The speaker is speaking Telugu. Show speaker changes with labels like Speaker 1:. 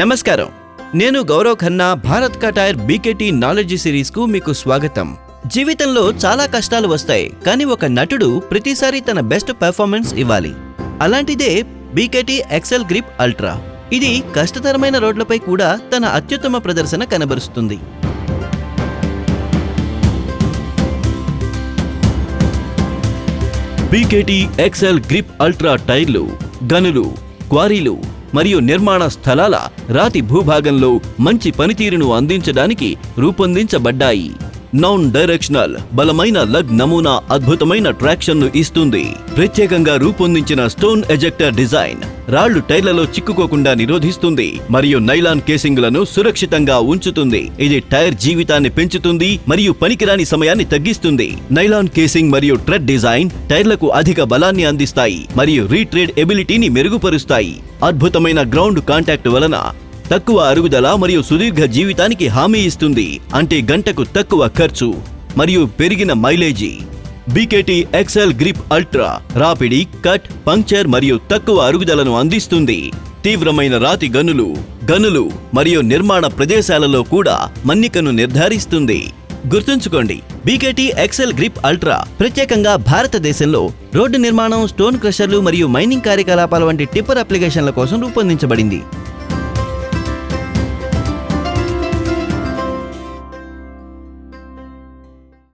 Speaker 1: నమస్కారం. నేను గౌరవ్ ఖన్నా భారత్ కా టైర్ బీకేటీ నాలెడ్జీ సిరీస్కు మీకు స్వాగతం. జీవితంలో చాలా కష్టాలు వస్తాయి కానీ ఒక నటుడు ప్రతిసారి తన బెస్ట్ పెర్ఫార్మెన్స్ ఇవ్వాలి. అలాంటిదే బీకేటీ ఎక్సెల్ గ్రిప్ అల్ట్రా ఇది కష్టతరమైన రోడ్లపై కూడా తన అత్యుత్తమ ప్రదర్శన కనబరుస్తుంది. బీకేటీ ఎక్సెల్ గ్రిప్ అల్ట్రా టైర్లు గనులు క్వారీలు మరియు నిర్మాణ స్థలాల రాతి భూభాగంలో మంచి పనితీరును అందించడానికి రూపొందించబడ్డాయి. నాన్ డైరెక్షనల్ బలమైన లగ్ నమూనా అద్భుతమైన ట్రాక్షన్ను ఇస్తుంది. ప్రత్యేకంగా రూపొందించిన స్టోన్ ఎజెక్టర్ డిజైన్ రాళ్ళు టైర్లలో చిక్కుకోకుండా నిరోధిస్తుంది మరియు నైలాన్ కేసింగ్లను సురక్షితంగా ఉంచుతుంది. ఇది టైర్ జీవితాన్ని పెంచుతుంది మరియు పనికిరాని సమయాన్ని తగ్గిస్తుంది. నైలాన్ కేసింగ్ మరియు ట్రెడ్ డిజైన్ టైర్లకు అధిక బలాన్ని అందిస్తాయి మరియు రీట్రేడ్ ఎబిలిటీని మెరుగుపరుస్తాయి. అద్భుతమైన గ్రౌండ్ కాంటాక్ట్ వలన తక్కువ అరుగుదల మరియు సుదీర్ఘ జీవితానికి హామీ ఇస్తుంది. అంటే గంటకు తక్కువ ఖర్చు మరియు పెరిగిన mileage. BKT excel grip ultra రాపిడి cut puncture మరియు తక్కువ అరుగుదలను అందిస్తుంది. తీవ్రమైన రాతి గనులు గనులు మరియు నిర్మాణ ప్రదేశాలలో కూడా మన్నికను నిర్ధారిస్తుంది. గుర్తుంచుకోండి బీకేటీ ఎక్సెల్ గ్రిప్ అల్ట్రా ప్రత్యేకంగా భారతదేశంలో రోడ్డు నిర్మాణం స్టోన్ క్రషర్లు మరియు మైనింగ్ కార్యకలాపాల వంటి టిప్పర్ అప్లికేషన్ల కోసం రూపొందించబడింది.